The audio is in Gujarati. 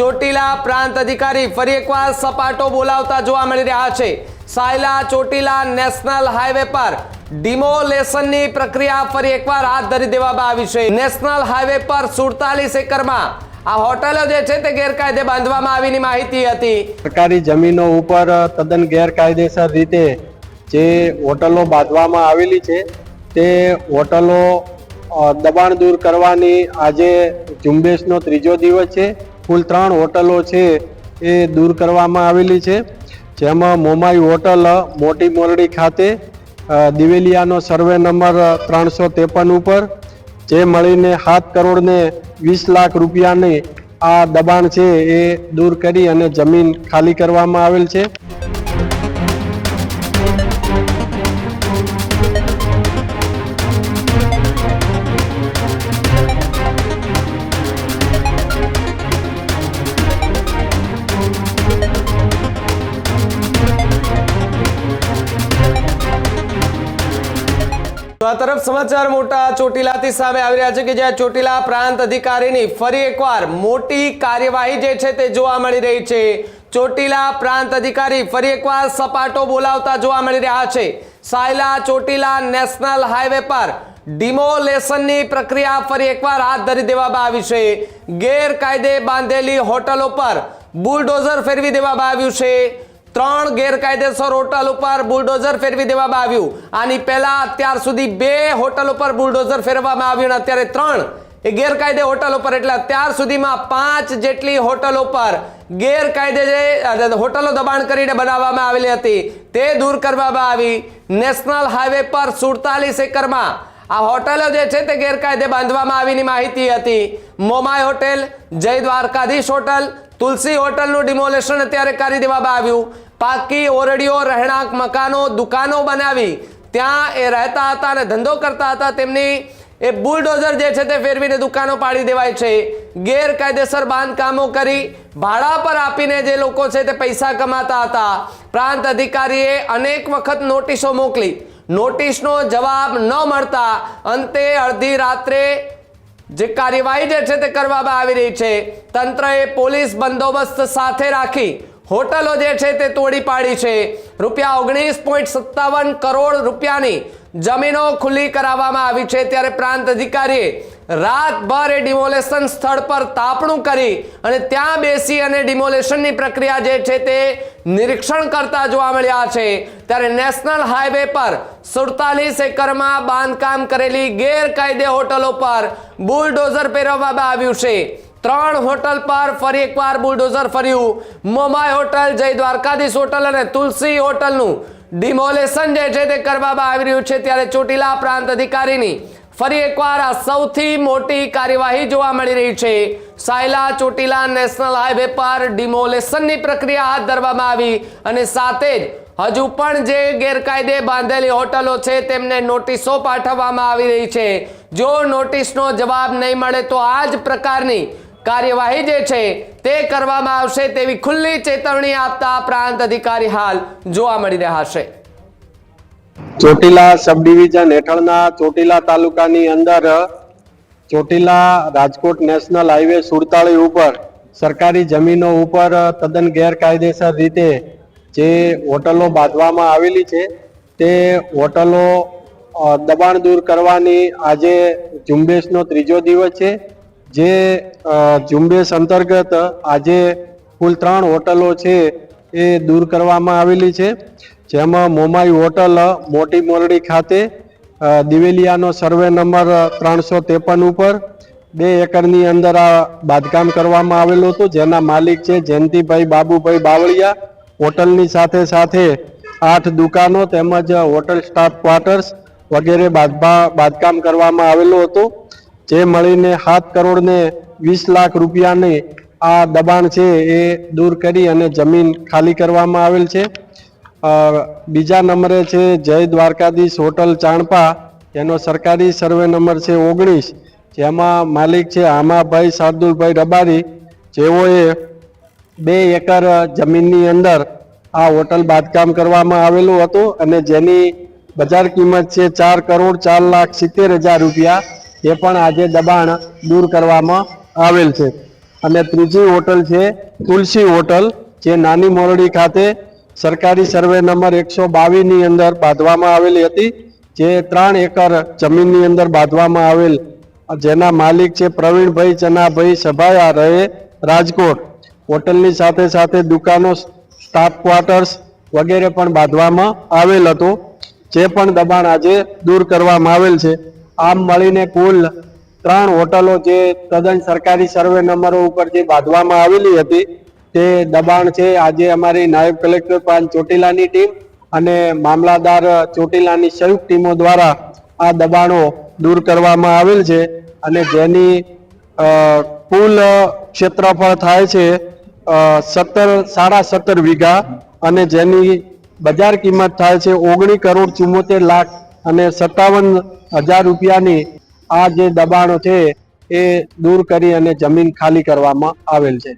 ચોટીલા પ્રાંત અધિકારી ફરી એકવાર સપાટો બોલાવતા જોવા મળી રહ્યા છે. સાયલા ચોટીલા નેશનલ હાઈવે પર ડિમોલેશનની પ્રક્રિયા ફરી એકવાર હાથ ધરી દેવામાં આવી છે. નેશનલ હાઈવે પર સુડતાલીસ એકરમાં આ હોટલો જે છે તે ગેરકાયદે બાંધવામાં આવીની માહિતી હતી. સરકારી જમીનો ઉપર તદ્દન ગેરકાયદેસર રીતે જે હોટલો બાંધવામાં આવેલી છે, તે હોટલો દબાણ દૂર કરવાની આજે ઝુંબેશનો ત્રીજો દિવસ છે. કુલ ત્રણ હોટલો છે એ દૂર કરવામાં આવેલી છે. જેમાં મોમાઈ હોટલ, મોટી મોરડી ખાતે દિવેલિયાનો સર્વે નંબર ત્રણસો ત્રેપન ઉપર, જે મળીને સાત કરોડને વીસ લાખ રૂપિયાની આ દબાણ છે એ દૂર કરી અને જમીન ખાલી કરવામાં આવેલ છે. આ તરફ સમાચાર મોટા ચોટીલાથી સામે આવી રહ્યા છે કે જ્યાં ચોટીલા પ્રાંત અધિકારીની ફરી એકવાર મોટી કાર્યવાહી જે છે તે જોવા મળી રહી છે. ચોટીલા પ્રાંત અધિકારી ફરી એકવાર સપાટો બોલાવતા જોવા મળી રહ્યા છે. સાયલા ચોટીલા નેશનલ હાઈવે પર ડિમોલેશનની પ્રક્રિયા ફરી એકવાર હાથ ધરી દેવામાં આવી છે. ગેરકાયદે બાંધેલી હોટલો પર બુલડોઝર ફેરવી દેવામાં આવ્યું છે. ત્રણ ગેરકાયદેસર હોટલ ઉપર બુલડોઝર ફેરવી દેવામાં આવ્યું. આની પહેલા અત્યાર સુધી બે હોટલ ઉપર બુલડોઝર ફેરવવામાં આવ્યું અને અત્યારે ત્રણ એ ગેરકાયદે હોટલ ઉપર. એટલે અત્યાર સુધીમાં પાંચ જેટલી હોટલ ઉપર ગેરકાયદે જે હોટલો દબાણ કરીને બનાવવામાં આવેલી હતી. તે દૂર કરવામાં આવી. નેશનલ હાઈવે પર સુડતાલીસ એકરમાં આ હોટલો જે છે તે ગેરકાયદે બાંધવામાં આવીની માહિતી હતી. મોમાય હોટેલ, જય દ્વારકાધીશ હોટલ, તુલસી હોટલનું ડિમોલેશન અત્યારે કરી દેવામાં આવ્યું. પાકી ઓરડીઓ રહેણાંક મકાનો, દુકાનો બનાવી ત્યાં એ રહેતા હતા અને ધંધો કરતા હતા. તેમની એ બુલડોઝર જે છે તે ફેરવીને દુકાનો પાડી દેવાય છે. ગેરકાયદેસર બાંધકામો કરી ભાડા પર આપીને જે લોકો છે તે પૈસા કમાતા હતા. પ્રાંત અધિકારીએ અનેક વખત નોટિસો મોકલી. નોટિસનો જવાબ ન મળતા અંતે અડધી રાત્રે જે કાર્યવાહી જે છે તે કરવામાં આવી રહી છે. તંત્રએ પોલીસ બંદોબસ્ત સાથે રાખી હોટલો જે છે તે તોડી પાડી છે. રૂપિયા ઓગણીસ પોઈન્ટ સત્તાવન કરોડ રૂપિયાની જમીનો ખુલ્લી કરાવવામાં આવી છે. ત્યારે પ્રાંત અધિકારીએ રાતભર એ ડિમોલેશન સ્થળ પર તાપણું કરી અને ત્યાં બેસી અને ડિમોલેશનની પ્રક્રિયા જે છે તે નિરીક્ષણ કરતા જોવા મળ્યા છે. ત્યારે નેશનલ હાઈવે પર સુડતાલીસ એકરમાં બાંધકામ કરેલી ગેરકાયદે હોટલો પર બુલડોઝર પહેરવવામાં આવ્યું છે. ત્રણ હોટલ પર ફરી એકવાર બુલડોઝર ફર્યું. મોમાય હોટલ જય દ્વારકાધીશ હોટલ અને તુલસી હોટલનું ડિમોલેશન જે છે તે કરવામાં આવી રહ્યું છે ત્યારે ચોટીલા પ્રાંત અધિકારીની ફરી એકવાર આ સૌથી મોટી કાર્યવાહી જોવા મળી રહી છે. સાયલા ચોટીલા નેશનલ હાઈવે પર ડિમોલેશનની પ્રક્રિયા હાથ ધરવામાં આવી અને સાથે જ હજુ પણ જે ગેરકાયદે બાંધેલી હોટલો છે તેમને નોટિસો પાઠવવામાં આવી રહી છે. જો નોટિસનો જવાબ નહીં મળે તો આ જ પ્રકારની કાર્યવાહી જે છે તે કરવામાં આવશે તેવી ખુલ્લી ચેતવણી આપતા પ્રાંત અધિકારી હાલ જોવા મળી રહ્યા છે. ચોટીલા સબ ડિવિઝન હેઠળના ચોટીલા તાલુકાની અંદર ચોટીલા રાજકોટ નેશનલ હાઈવે સુડતાળી ઉપર સરકારી જમીનો ઉપર તદ્દન ગેરકાયદેસર રીતે જે હોટલો બાંધવામાં આવેલી છે, તે હોટલો દબાણ દૂર કરવાની આજે ઝુંબેશનો ત્રીજો દિવસ છે. જે ઝુંબેશ અંતર્ગત આજે કુલ ત્રણ હોટલો છે એ દૂર કરવામાં આવેલી છે. જેમાં મોમાઈ હોટલ, મોટી મોરડી ખાતે દિવેલિયાનો સર્વે નંબર ત્રણસો ત્રેપન ઉપર, બે એકરની અંદર આ બાંધકામ કરવામાં આવેલું હતું. જેના માલિક છે જયંતિભાઈ બાબુભાઈ બાવળિયા. હોટલની સાથે સાથે આઠ દુકાનો તેમજ હોટલ સ્ટાફ ક્વાર્ટર્સ વગેરે બાંધકામ કરવામાં આવેલું હતું. જે મળીને સાત કરોડ ને વીસ લાખ રૂપિયાની આ દબાણ છે એ દૂર કરી અને જમીન ખાલી કરવામાં આવેલ છે. બીજા નંબરે છે જય દ્વારકાધીશ હોટલ ચાણપા. એનો સરકારી સર્વે નંબર છે ઓગણીસ. જેમાં માલિક છે આમાભાઈ શાર્દુલભાઈ રબારી. જેઓએ બે એકર જમીનની અંદર આ હોટલ બાંધકામ કરવામાં આવેલું હતું અને જેની બજાર કિંમત છે ચાર કરોડ ચાર લાખ સિત્તેર હજાર રૂપિયા. એ પણ આજે દબાણ દૂર કરવામાં આવેલ છે. અને ત્રીજી હોટલ છે તુલસી હોટલ, જે નાની મોરડી ખાતે સરકારી સર્વે નંબર એકસો બાવીસની અંદર બાંધવામાં આવેલી હતી, જે ત્રણ એકર જમીનની અંદર બાંધવામાં આવેલ. જેના માલિક છે પ્રવીણભાઈ ચનાભાઈ સભાયા રહે રાજકોટ. હોટલની સાથે સાથે દુકાનો, સ્ટાફ ક્વાર્ટર્સ વગેરે પણ બાંધવામાં આવેલ હતો. જે પણ દબાણ આજે દૂર કરવામાં આવેલ છે. આમ મળીને કુલ ત્રણ હોટલો જે તદ્દન સરકારી સર્વે નંબરો ઉપર જે બાંધવામાં આવેલી હતી, તે દબાણ છે. આજે અમારી નાયબ કલેક્ટર પાન ચોટીલાની ટીમ અને મામલાદાર ચોટીલાની સંયુક્ત ટીમો દ્વારા આ દબાણો દૂર કરવામાં આવેલ છે અને જેની કુલ ક્ષેત્રફળ થાય છે સત્તર, સાડા સત્તર વીઘા અને જેની બજાર કિંમત થાય છે ઓગણીસ કરોડ ચુમ્મોતેર લાખ અને સત્તાવન હજાર રૂપિયાની આ જે દબાણો છે એ દૂર કરી અને જમીન ખાલી કરવામાં આવેલ છે.